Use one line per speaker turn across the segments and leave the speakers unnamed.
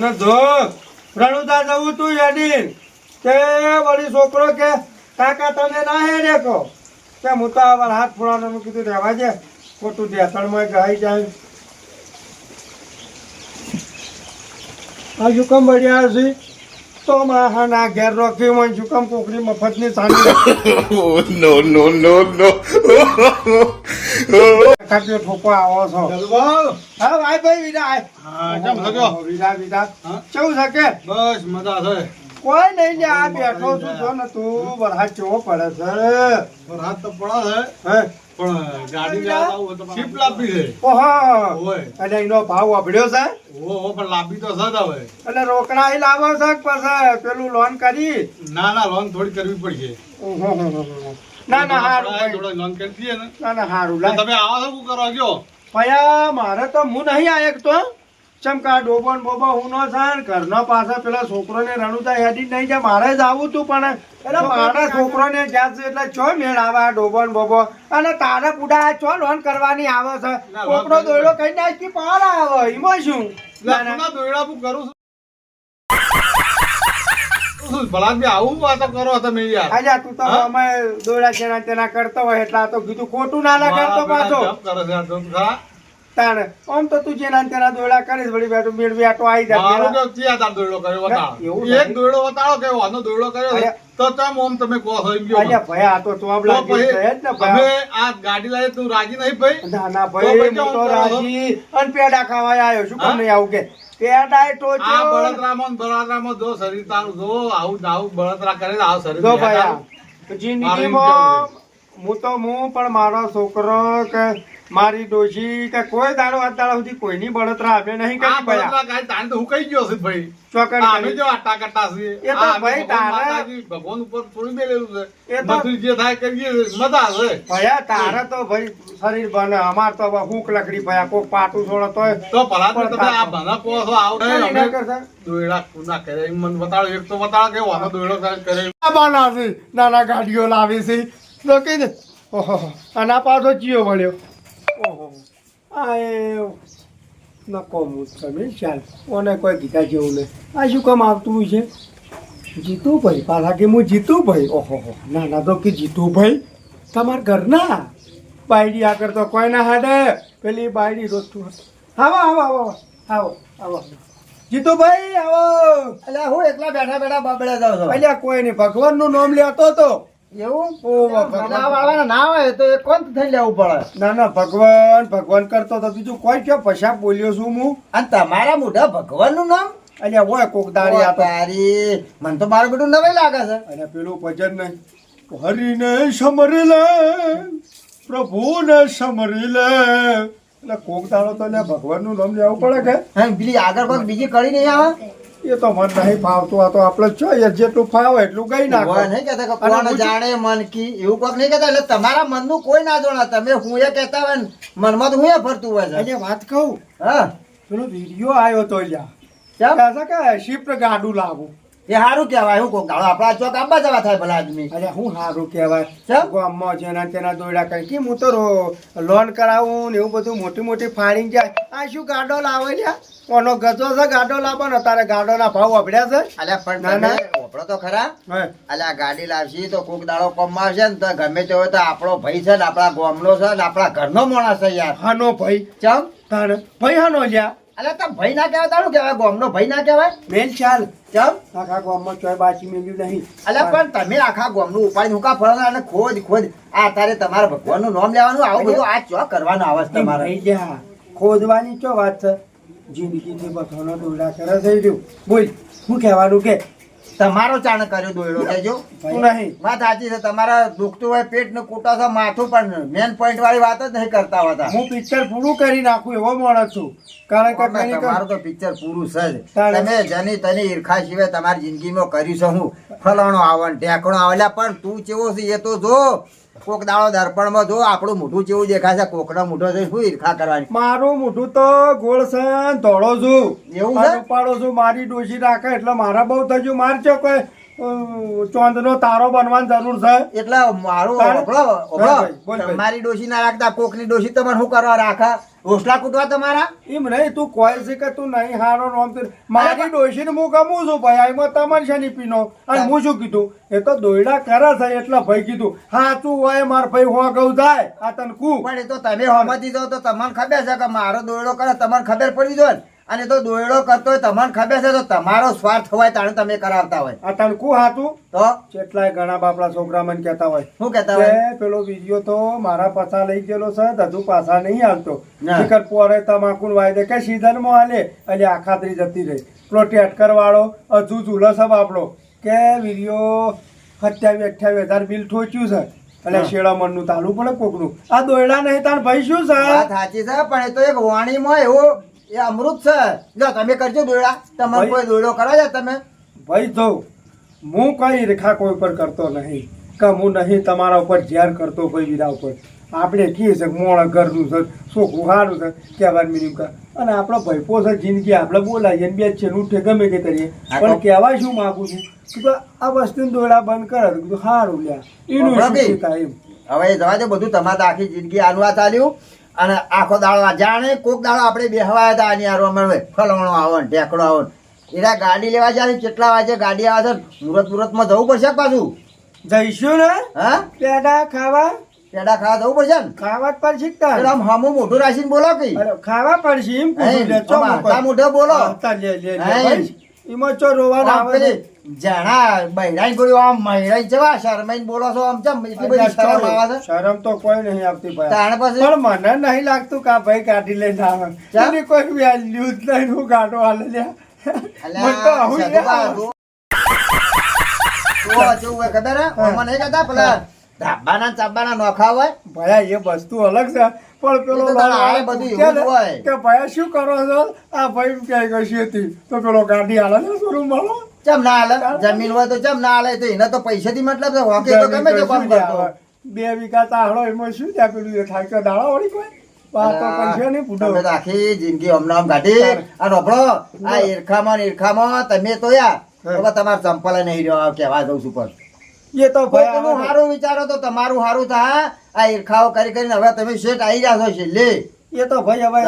ને જો રણુદા જવું તું યાદી તે વળી છોકરો કે, કાકા, તને ના હે રે કહો કે હું તો આવા હાથ ફોડાનો કીધું, રહેવા છે ખોટું દેતણમાં ગાઈ જાય. આ જુકમ કામ બળ્યા છે. તો મારા ના ઘેર રોકી હોય જુકમ કોકરી મફતની સામે
નો નો નો no.
કાપ્યો ઠોકો આવો છો. હા ભાઈ ભાઈ વિદા
હા, કેમ છે
વિદા વિદા. કેવું છે કે?
બસ મજા છે.
કોઈ નહીં ને આ બેઠો છું જો ને તું વરસાદ કેવો પડે છે.
વરસાદ તો પડે છે પણ ગાડી લેવા તો શીપ લાવવી છે.
ઓહો. અને એનો ભાવ વાપર્યો છે?
પણ તો હવે.
એટલે રોકડા ઈ લાવો છે પછી પેલું લોન કરી?
ના ના લોન થોડી કરવી પડશે
ઓહો. ના ના હારું
થોડો લોન કરી દઈએ ને.
ના ના હારું
તો તમે આવો છો શું કરો કયો
ભયા મારે તો હું નહીં આ તો ચમકા ડોબો ને હું નો છે ઘરનો પાછા પેલા છોકરોને રણુતા હેડી નહીં છે મારે જ આવું તું પણ એટલે મારા છોકરોને જ્યાં છે એટલે ચો મેળ આવે ડોબન બોબો? અને તારે પુડા ચો લોન કરવાની આવે છે?
છોકરો
દોડો કઈ નાખી પાર આવે એમાં શું? ના, ના.
ના દોયડા હું કરું છું. શું ભલાદભાઈ આવું વાતો કરો તમે યાર.
આજા તું તો અમે દોયડા જેના તેના કરતો હોય એટલે આ તો કીધું ખોટું ના ના કરતો પાછો.
કરે છે આ ધૂમ
આમ તો તું જેના તેના દોયડા કરીશ વળી બેઠું મેળવી આટો આવી
મારો તો ક્યાં તાર દોયડો કર્યો
એવું
બતાવો એક
નહીં.
બતાવો કે વાનો દોયડો કર્યો તો તમે ઓમ તમે કહો છો એમ કહો.
ભાઈ આ તો ચોબ લાગી છે જ ને
અમે
ભાઈ
આ ગાડી લાવી તું રાજી નહીં ભાઈ?
ના ના ભાઈ હું તો? રાજી. અને પેડા ખાવા આવ્યો શું? કામ નહીં આવું કે. પેડા એ
આ બળતરામાં જો શરીર તારું જો આવું આવું બળતરા કરે આવું શરીર
જો ભાઈ જિંદગીમાં હું તો હું પણ મારો છોકરો કે મારી ડોશી કે કોઈ દાડો અત્યાર સુધી કોઈની બળતરા અમે નહીં
આ
કરી ભાઈ?
તો હું કઈ ગયો છું ભાઈ.
ચોકડ
અમે જો આટા કટા છીએ.
એ તો ભાઈ
ભગવાન
તારે-
ભગવાન ઉપર થોડી મેલેલું છે.
એ તો-
જે થાય કરીએ મજા આવે
ભયા તારે તો ભાઈ શરીર બને. અમાર તો હુક લકડી ભયા કોઈ પાટું છોડો
તો ભલા તમે આ ભલા કહો છો આવું
કઈ
નહીં,
ના?
અમે
કરતા.
દોયડા કુના કરે. મને બતાડો એક તો બતાડો કે વાનો દોયડો કરે.
બનાવી નાના ગાડીઓ લાવી છે. તો કઈ દે. ઓહો અને આ પાછો ચિયો વળ્યો. ઓહો આ એ નકો તમે ચાલ. ઓને કોઈ કીધા જેવું નહીં. આ શું કામ આવતું છે? જીતું ભાઈ પાછા કે હું જીતું ભાઈ ઓહો ના ના તો કે જીતું ભાઈ તમારા ઘરના? બાયડી આગળ તો કોઈ ના હાડે. પેલી બાયડી રોતું આવો આવો આવો આવો આવો જીતુભાઈ આવો
એટલે હું એકલા બેઠા બેઠા બબડે જાઉં છું.
અલ્યા કોઈ નહીં. ભગવાનનું નામ લેતો તો.
એવું. ના વાળવાના ના હોય તો એ કોણ થઈ લેવું પડે?
ના ના ભગવાન ભગવાન કરતો તો બીજું કોઈ કયો પૈસા બોલ્યો છું હું?
અને તમારા મોઢા ભગવાનનું નામ?
અલ્યા હોય કોક આપે
તારી. મને તો મારું બેટું નવાઈ લાગે છે.
અને પેલું ભજન નહીં. હરિને સમરી લે પ્રભુને સમરી લે એટલે કોક દાડો તો ભગવાનનું નામ લેવું પડે કે?
હા પેલી આગળ કોઈ બીજી કરી નહીં આવે?
એ તો મન નહીં ફાવતું. આ તો આપણે જોઈએ જેટલું ફાવે એટલું ગઈ નાખો.
નહીં કહેતા કે કોણ જાણે મન કી એવું કોક નહીં કહેતા. એટલે તમારા મનનું કોઈ ના જોણા તમે હું એ કહેતા હોય ને મનમાં તો હું એ ફરતું હોય છે.
વાત કહું
હા.
પેલો વીડિયો આવ્યો તો લ્યા.
કેમ?
કે શિફ્ટ ગાડું લાવું.
એ સારું કહેવાય હું કોક દાડો આપણા ચોક આંબા જવા થાય ભલા આદમી.
અરે હું સારું કહેવાય.
કેમ?
ગામમાં જેના તેના દોયડા કરી કે હું તો લોન કરાવું ને એવું બધું મોટી મોટી ફાડી જાય. આ શું ગાડો લાવે લ્યા? કોનો ગજો છે ગાડો લાવો ને તારે ગાડોના ભાવ અભડ્યા છે?
અલ્યા પણ
ના, ના.
તો ખરા. અલ્યા ગાડી લાવશી તો કોક દાડો આવશે ને તો ગમે તે હોય તો આપણો ભાઈ છે ને આપણા ગામનો છે ને આપણા ઘરનો માણસ છે યાર.
હાનો ભાઈ.
ચમ?
તારે ભાઈ હાનો લ્યા?
અલ્યા તો ભાઈ ના કહેવાય તારું કહેવાય ગામનો ભાઈ ના કહેવાય?
મેલ ચાલ
ચમ
આખા ગામમાં ચોય બાચી મેલ્યું નહીં.
અલે પણ તમે આખા ગામનું ઉપાડી હુકા ફરો અને ખોદ ખોદ આ તારે તમારા ભગવાનનું નામ લેવાનું આવું બધું આ ચો કરવાનું આવે તમારે?
ખોદવાની ચો વાત છે? જિંદગીથી બધાનો દોડા કરે થઈ રહ્યું બોલ શું કહેવાનું કે?
તમારો ચાણ કર્યો દોયડો
તું નહીં.
વાત સાચી છે તમારા દુખતું હોય પેટ ને કૂટો છો માથું પણ મેન પોઈન્ટ વાળી વાત જ નહીં કરતા હોતા.
હું પિક્ચર પૂરું કરી નાખું એવો માણસ છું. કારણ કે
તમારું તો પિક્ચર પૂરું છે જ. તમે જની તની ઈર્ખા સિવાય તમારી જિંદગીમાં કર્યું છે હું. ફલાણો આવે ને ઢેકણો આવેલા પણ તું કેવો છે એ તો જો કોક દાડો દર્પણમાં જો આપણું મોઢું જેવું દેખાય છે કોકનો મોઢો છે શું ઈર્ખા કરવાની?
મારું મોઢું તો ગોળ છે ધોળો છું.
એવું
ઉપાડો છું મારી ડોસી રાખે એટલે મારા બહુ થયું માર કોઈ. ચોંદનો તારો બનવાની જરૂર છે.
એટલે મારું.
હા.
તમારી ડોશી ના રાખતા કોકની ડોશી તમારે શું કરવા રાખા? રોટલા કૂટવા તમારા?
એમ નહીં તું કોઈ છે કે તું નહીં હારો તે મારી ડોશીને હું ગમું છું ભાઈ. એમાં તમારે શેની પીનો. અને હું શું કીધું? એ તો દોયડા કરે છે એટલે ભાઈ કીધું હાચું હોય માર ભાઈ હો ગયું જાય. આ તને કુ
પણ એ તો તમે હોમતી દો તો તમને ખબર છે કે મારો દોયડો કરે તમને ખબર પડી જાય ને. અને તો દોયડો કરતો હોય તમને ખબર છે તો તમારો સ્વાર્થ હોય તાણે તમે કરાવતા હોય.
આ તને હાતું
તો?
કેટલાય ઘણા બાપડા છોકરા મને કહેતા હોય.
શું કહેતા હોય?
પેલો વીડિયો તો મારા પાછા લઈ ગયેલો છે હજુ પાછા નહીં
હાલતો.
શિખર પોરે તમાકુ વાયદે કે સીઝનમાં હાલે એટલે આખાતરી જતી રહી. પેલો ટેટકર વાળો હજુ ઝૂલો છે બાપડો. કે વીડિયો સત્યાવીસ અઠ્યાવીસ હજાર બિલ ઠોચ્યું છે. એટલે
હા.
શેળા નું તાલું પડે કોકનું. આ દોયડા નહીં તાર ભાઈ શું
વાત
છે
સાચી છે પણ એ તો એક વાણીમાં એવો એ અમૃતસર છે. જો તમે કરજો દોડા તમારે કોઈ દોડો કરો તમે?
ભાઈ જો હું કઈ રેખા કોઈ પર કરતો નહીં કે હું નહીં તમારા ઉપર ઝેર કરતો કોઈ બીજા ઉપર. આપણે કહીએ છે મોણ ઘરનું છે છોકરું સારું છે કહેવાનું મિનિમ કા અને આપણો ભયપો છે જિંદગી આપણે બોલાવીએ બે છે ઉઠે ગમે તે કરીએ. પણ કહેવા શું માગું છું? કે આ વસ્તુ દોડા બંધ કરે. કીધું સારું લ્યા એનું શું શું એમ
હવે જવા દે બધું તમારે આખી જિંદગી આનું આ ચાલ્યું. અને આખો દાડો જાણે કોક દાડો આપણે બેહવાયા હતા આની આરો મળવે ફલવણો આવો ને ઢેકડો આવો. એના ગાડી લેવા જાય કેટલા વાગે ગાડી આવે છે મુહૂર્ત મુહૂર્તમાં જવું પડશે પાછું?
જઈશું ને?
હા?
પેડા ખાવા?
પેડા ખાવા જવું પડશે ને?
ખાવા જ પડશે?
એટલે આમ હમું મોઢું રાખીને બોલો
કઈ ખાવા પડશે એમ
મોઢે બોલો.
એમાં ચો
રોવા
આવે
જાણા બૈરાઈ ગયો આમ મહિરાઈ જેવા શરમાઈને બોલો છો આમ ચમ એટલી બધી શરમ આવે છે?
શરમ તો કોઈ નહીં આવતી ભાઈ.
તાણ પછી?
પણ મને નહીં લાગતું કે ભાઈ ગાડી લઈને આવે
ચા?
કોઈ વેલ્યુ જ નહીં હું ગાડો હાલે લ્યા. મને તો આવું
જેવું કહેતા પેલા ધાબાના ચાબાના નોખા હોય.
ભાઈ એ વસ્તુ અલગ છે. પણ પેલો
બધું હોય.
કે શું કરો છો? આ ભાઈ ક્યાંય કશી હતી તો પેલો ગાડી હાલે ને શોરૂમ વાળો
ચમ ના હાલે? જમીન હોય તો ચમ ના હાલે? તો એને તો પૈસાથી મતલબ છે. હોકે તો ગમે તે કામ કરતો
બે વીઘા તાહડો એમાં શું ત્યાં પેલું થાય કે દાડા વળી કોઈ?
આખી જિંદગી હમણાં કાઢી. રોપડો આ ઈરખામાં ઈરખામાં તમે તો યા
હે.
હવે તમારે ચંપલ નહીં રહ્યો કહેવા દઉં છું પણ.
એ તો ભાઈ
સારું વિચારો તો તમારું સારું થાય. આ ઈરખાઓ કરી કરીને હવે તમે શેઠ આવી રહ્યા છો છેલ્લે.
એ તો ભાઈ હવે.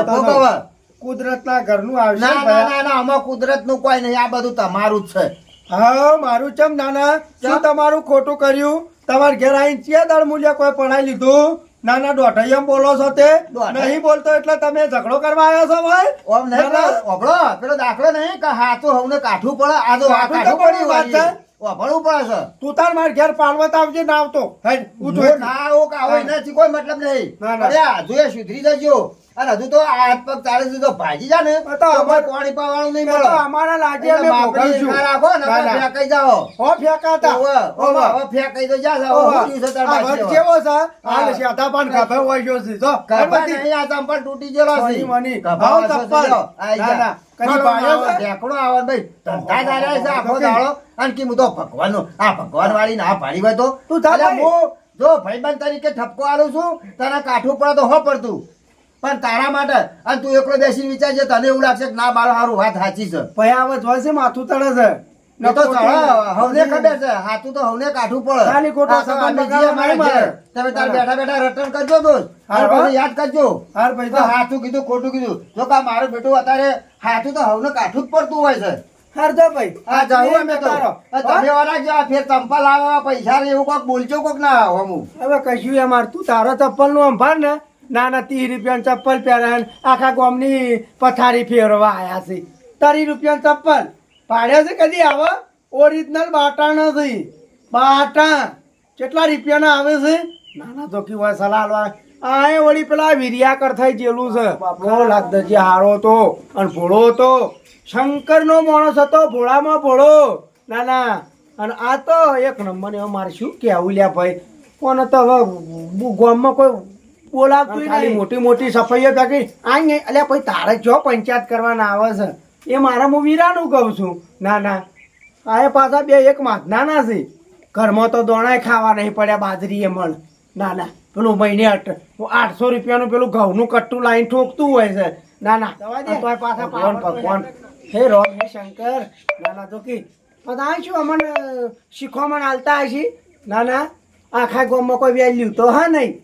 કુદરતના ઘરનું આવશે
ના ના. ના ના આમાં કુદરતનું કોઈ નહીં. આ બધું તમારું જ છે.
હા મારું ચમ નાના શું તમારું ખોટું કર્યું? તમારે ઘેર આવીને ચિયા દાળ મૂલ્ય કોઈ પડાઈ લીધું? નાના દોઢૈયમ બોલો છો તે. નહીં બોલતો એટલે તમે ઝઘડો કરવા આવ્યા છો ભાઈ?
ઓમ નહીં
ના.
પેલો દાખલો નહીં કે હાથું હવને કાઠું પડે. આ
તો
કાઠું
પડ્યું વાત છે.
ઓભળવું પડે છે
તું તાર માર ઘેર પાલવત આવજે ના આવતો હેડ ઉઠો
હું ના આવું કે આવું એનાથી કોઈ મતલબ નહીં. અરે હજુ એ સુધરી જજો અને હજુ તો હાથ પગ ચાલે છે તો ભાજી જા ને
તો
તો
અમાર-
પાણી પાવાનું નહીં મળે
અમારા લાગે અમે
માપની
ભોગવશું.
રાખો ને
ના, ના.
ફેંકાઈ જાઓ
હો ફેંકાતા
ઓવે, ઓવે, ફેંકાઈ તો જા જાઓ.
ઓવે.
હું તાર
આ
બાકી
વટ
હવે.
કેવો છે હાલ પાન હોય ગયો છે
નહીં, આ તૂટી ગયેલો છે.
મની,
આઈ જા.
કદી
ભાઈ. ધંધા આખો. અને કીધું તો ભગવાન આ ભગવાન વાળી ના પાડી હોય તો
તું જા
હું જો ભાઈબંધ તરીકે ઠપકો આલું છું તારા કાઠું પડે તો હો પડતું. પણ તારા માટે અને તું એકલો બેસીને વિચારજે તને એવું લાગશે કે ના મારો સારું વાત સાચી છે.
ભાઈ આ વધ છે માથું તળે છે.
ન તો હવને ખબર છે હાથું તો હવને કાઠું પડે.
ખાલી ખોટો
આ તો
સંબંધ
અમે જઈએ
બગાડવા નહીં
મારા ઘેર.
મારે.
તમે તાર બેઠા બેઠા રટણ કરજો દોસ્ત. હાર બધું યાદ કરજો.
હાર ભાઈ
તો
તો
હાથું કીધું ખોટું કીધું. જો કા મારું બેટું અત્યારે હાથું તો હવને કાઠું જ પડતું હોય છે.
હાર ભાઈ.
આ જાઉં અમે તો. તમે વાળા જો ફેર ચંપલ લાવવા પૈસા એવું કોક બોલજો કોક ના હમું
હવે કશું અમાર તું તારો ચપ્પલનું અંભાર ને નાના ત્રીસ રૂપિયાનું ચપ્પલ પહેરાય આખા ગામની પથારી ફેરવા આયા છે. ત્રીસ રૂપિયા ચપ્પલ પાડ્યા છે કદી આવે? ઓરિજિનલ બાટા નથી બાટા કેટલા રૂપિયાના આવે છે? નાના તો કેવા સલાહ આલવા આ વળી પેલા વિરિયા થઈ જેલું છે. બાપડો લાગદજી હારો તો અને ભોળો તો શંકરનો માણસ હતો ભોળામાં ભોળો. ના ના અને આ તો એક નંબર એવો મારે શું કેવું લ્યા ભાઈ? કોને તો હવે ગામમાં કોઈ બોલાવતું નહીં. મોટી મોટી સફાઈઓ થકી આ નહીં અલ્યા ભાઈ તારે જો પંચાયત કરવાના આવે છે. એ મારા હું વીરાનું કહું છું. ના ના આ પાછા બે એક માથના ના છે. ઘરમાં તો દોણાય ખાવા નહીં પડ્યા બાજરી એ મળ. ના ના પેલું મહિને આઠ. આઠસો રૂપિયાનું પેલું ઘઉંનું કટ્ટું લાઈન ઠોકતું હોય છે. ના ના. પાછા ભગવાન ભગવાન. હે રોમ હે શંકર. ના ના તો કી. આ શું અમને શીખવામાં હાલતા હશે ના ના. આખા ગામમાં કોઈ વેલ્યુ તો હા નહીં.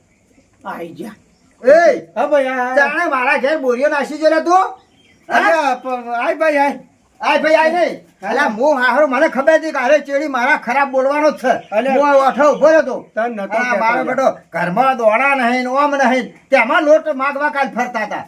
આઈ જા.
એ
હા ભાઈ
જાણે મારા ઘેર બોરીઓ નાસી જો તું.
આઈ ભાઈ આઈ
આય ભાઈ આય નહીં. અલા હું હાહરો મને ખબર હતી કે અરે ચેડી મારા ખરાબ બોલવાનો જ છે. હું ઓઠો ઊભો રહ્યો
તન નતો
હતો મારો. બેટો ઘરમાં દોડા નહીં ઓમ નહીં. તેમાં લોટ માગવા કાલ ફરતા હતા.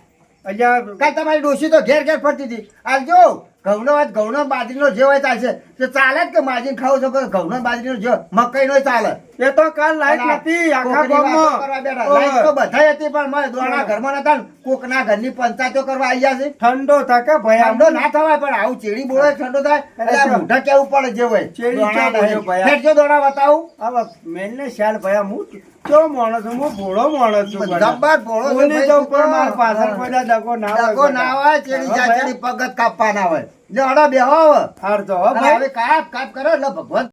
કાલ તમારી ડોસી તો ઘેર ઘેર ફરતી હતી. આજ જો ઘઉંનો વાત ઘઉંનો બાજરીનો જે હોય ચાલશે. તો ચાલે જ કે માજીને ખાવ છો કે ઘઉંનો બાજરીનો જે મકઈનો ચાલે.
એ તો કાલ લાઈટ નથી આખા
બેઠા. લાઈટ તો બધાય હતી પણ મારે દોણા ઘરમાં નતા કોકના ઘરની પંચાયતો કરવા આવ્યા છે.
ઠંડો થાકે ભયા.
ઠંડો ના થવાય પણ આવું ચેડી બોળે ઠંડો થાય. એટલે મૂઢા કેવું પડે જે હોય.
ચેડી. ભયા?
ફેંકજો દોણા બતાવું.
હવે મેલને શાલ ભયા. હું કેવો માણસ હું ભોળો માણસ છું ગણા.
ભોળો
બોલી ઉપર
તો.
માર પાછળ કોઈ દગો ના હોય
ડગો ના હોય ચેડી
હા
જા ચેડી પગત કાપવા ના હોય. જો હડો બેહો
હાર તો
હવે કાપ કાપ કરો એટલે ભગવાન.